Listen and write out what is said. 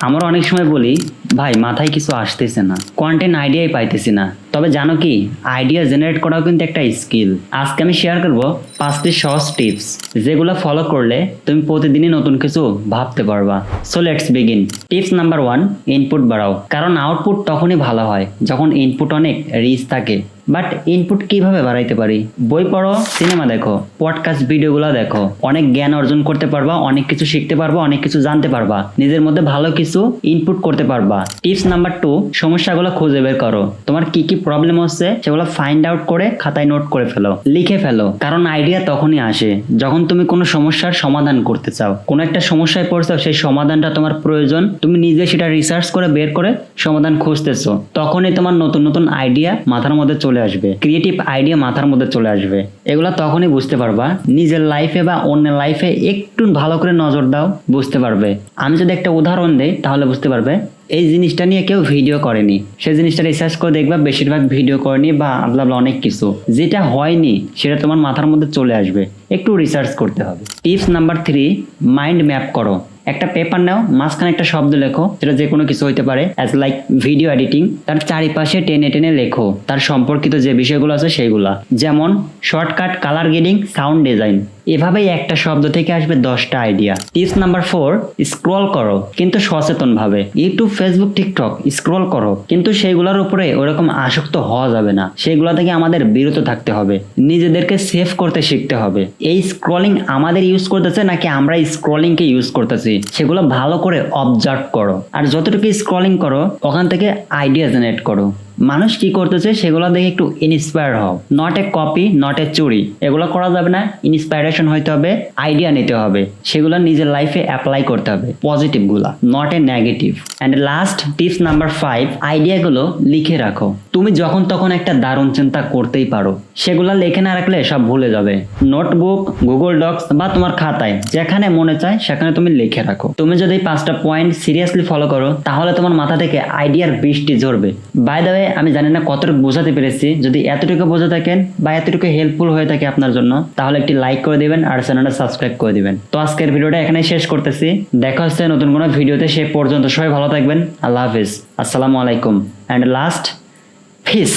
আমরা অনেক সময় বলি ভাই, মাথায় কিছু আসতেছে না। কন্টেন্ট আইডিয়াই পাইতেছি না। তবে জানো কি? আইডিয়া জেনারেট করাও কিন্তু একটা স্কিল আজকে আমি শেয়ার করব পাঁচটি সহজ টিপস যেগুলো ফলো করলে তুমি প্রতিদিনই নতুন কিছু ভাবতে পারবা। So let's begin tips number one input বাড়াও। কারণ আউটপুট তখনই ভালো হয় যখন ইনপুট অনেক রিচ থাকে। বাট ইনপুট কীভাবে বাড়াইতে পারি? বই পড়ো সিনেমা দেখো পডকাস্ট ভিডিওগুলো দেখো। অনেক জ্ঞান অর্জন করতে পারবা, অনেক কিছু শিখতে পারবা, অনেক কিছু জানতে পারবা। নিজের মধ্যে ভালো কিছু ইনপুট করতে পারবা। টিপস নাম্বার টু সমস্যাগুলো খুঁজে বের করো। তোমার কি কি প্রবলেম হচ্ছে সেগুলো ফাইন্ড আউট করে খাতায় নোট করে ফেলো। লিখে ফেলো। কারণ আইডিয়া তখনই আসে, যখন তুমি কোনো সমস্যার সমাধান করতে চাও। কোনো একটা সমস্যায় পড়ছো, সেই সমাধানটা তোমার প্রয়োজন। তুমি নিজে সেটা রিসার্চ করে বের করে সমাধান খুঁজতেছো। তখনই তোমার নতুন নতুন আইডিয়া মাথার মধ্যে চলে আসবে। ক্রিয়েটিভ আইডিয়া মাথার মধ্যে চলে আসবে। এগুলো তখনই বুঝতে পারবা। নিজের লাইফে বা অন্যের লাইফে একটু ভালো করে নজর দাও, বুঝতে পারবে। আমি যদি একটা উদাহরণ দেই, তাহলে বুঝতে পারবে এই জিনিসটা নিয়ে কেউ ভিডিও করেনি। সেই জিনিসটা রিসার্চ করে দেখবা বেশিরভাগ ভিডিও করেনি বা আবলা অনেক কিছু। যেটা হয়নি, সেটা তোমার মাথার মধ্যে চলে আসবে। একটু রিসার্চ করতে হবে। Tips number three mind map করো। একটা পেপার নাও, মাঝখানে একটা শব্দ লেখো সেটা যে কোনো কিছু হইতে পারে অ্যাজ লাইক ভিডিও এডিটিং তার চারিপাশে টেনে টেনে লেখো, তার সম্পর্কিত যে বিষয়গুলো আছে সেইগুলা। যেমন shortcut colour grading sound design এভাবেই একটা শব্দ থেকে আসবে দশটা idea tips number four scroll করো, কিন্তু সচেতন ভাবে ইউটিউব ফেসবুক টিকটক স্ক্রল করো, কিন্তু সেইগুলোর উপরে ওরকম আসক্ত হওয়া যাবে না। সেগুলো থেকে আমাদের বিরত থাকতে হবে। নিজেদেরকে সেভ করতে শিখতে হবে। এই স্ক্রলিং আমাদের ইউজ করতেছে নাকি আমরা স্ক্রলিংকে ইউজ করতেছি? সেগুলো ভালো করে অবজার্ভ করো। আর যতটুকু স্ক্রলিং করো, ওখান থেকে আইডিয়া জেনারেট করো। মানুষ কি করতেছে, সেগুলো দেখে একটু ইন্সপায়ার হও। Not a copy not a চুরি। এগুলো করা যাবে না ইন্সপায়ারেশন হইতে হবে আইডিয়া নিতে হবে। সেগুলো নিজের লাইফে অ্যাপ্লাই করতে হবে পজিটিভগুলা not a negative and last tips number five আইডিয়াগুলো লিখে রাখো। তুমি যখন তখন একটা দারুণ চিন্তা করতেই পারো। সেগুলো লিখে না রাখলে সব ভুলে যাবে। নোটবুক গুগল ডক্স বা তোমার খাতায়, যেখানে মনে চায়, সেখানে তুমি লিখে রাখো। তুমি যদি পাঁচটা পয়েন্ট সিরিয়াসলি ফলো করো, তাহলে তোমার মাথা থেকে আইডিয়ার বৃষ্টি ঝরবে। বাই দ্য ওয়ে আমি জানি না কতটুকু বোঝাতে পেরেছি। যদি এতটুকু বোঝা থাকেন বা এতটুকু হেল্পফুল হয়ে থাকে আপনার জন্য, তাহলে একটি লাইক করে দিবেন আর চ্যানেলটা সাবস্ক্রাইব করে দিবেন। তো আজকের ভিডিওটা এখানেই শেষ করতেছি। দেখা হচ্ছে নতুন কোনো ভিডিওতে, সে পর্যন্ত সবাই ভালো থাকবেন। আল্লাহ হাফিজ। আসসালামু আলাইকুম। And last fees